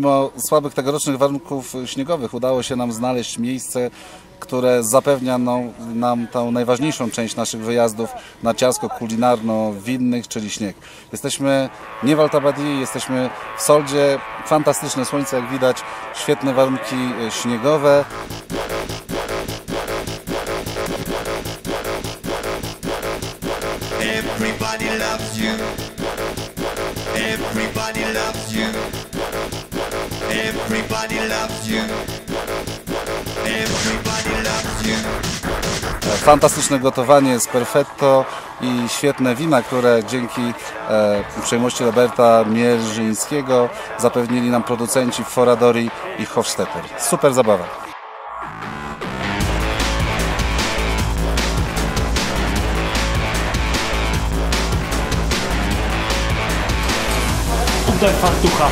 mimo słabych tegorocznych warunków śniegowych udało się nam znaleźć miejsce, które zapewnia no, nam tą najważniejszą część naszych wyjazdów narciarsko kulinarno-winnych, czyli śnieg. Jesteśmy nie w Altabadii, jesteśmy w Soldzie. Fantastyczne słońce, jak widać, świetne warunki śniegowe. Everybody loves you. Everybody loves you. Everybody loves you. Everybody loves you. Fantastyczne gotowanie z perfetto i świetne wina, które dzięki e, uprzejmości Roberta Mierzyńskiego zapewnili nam producenci Foradori i Hofstetter. Super zabawa. Oddaj fartucha.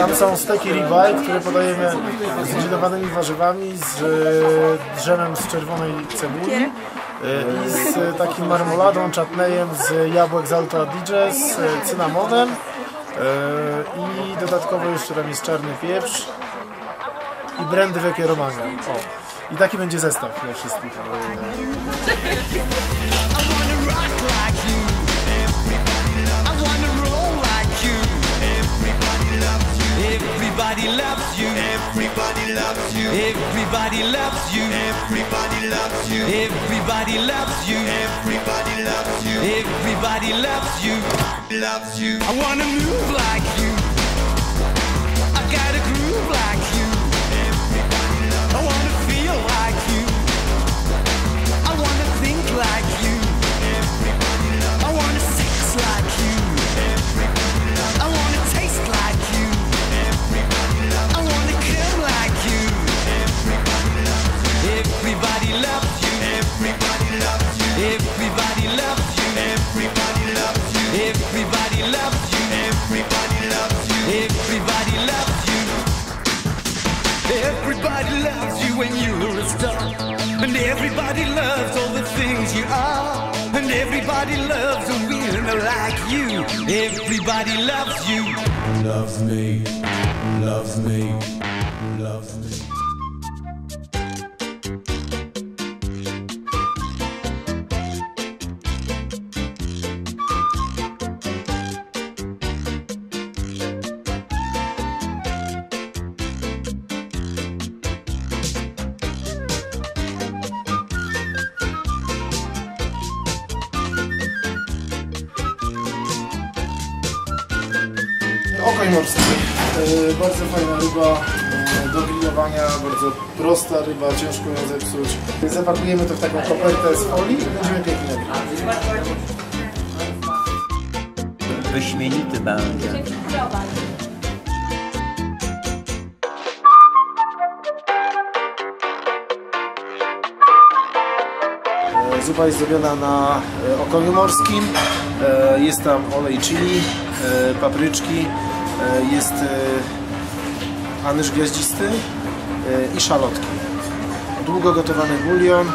Tam są steki ribeye, które podajemy z grillowanymi warzywami, z e, drzemem z czerwonej cebuli e, i z takim marmoladą, czatnejem z jabłek z Alto Adige, z cynamonem e, i dodatkowo jeszcze tam jest czarny pieprz i brandy Vecchia Romagna. O. I taki będzie zestaw dla wszystkich. You. Everybody loves you. Everybody loves you. Everybody loves you. Everybody loves you. Everybody loves you. Everybody loves you. Loves you. I wanna move like you. I gotta groove like you. Everybody loves all the things you are. And everybody loves a winner like you. Everybody loves you. Love me, love me, love me. Okoń morski. E, bardzo fajna ryba e, do grillowania, bardzo prosta ryba, ciężko ją zepsuć. Zapakujemy to w taką kopertę z folii i będziemy grillu. Wyśmienity będzie. E, Zupa jest zrobiona na e, okoniu morskim. Jest tam olej chili, papryczki, jest e, anyż gwiaździsty e, i szalotki. Długo gotowany bulion,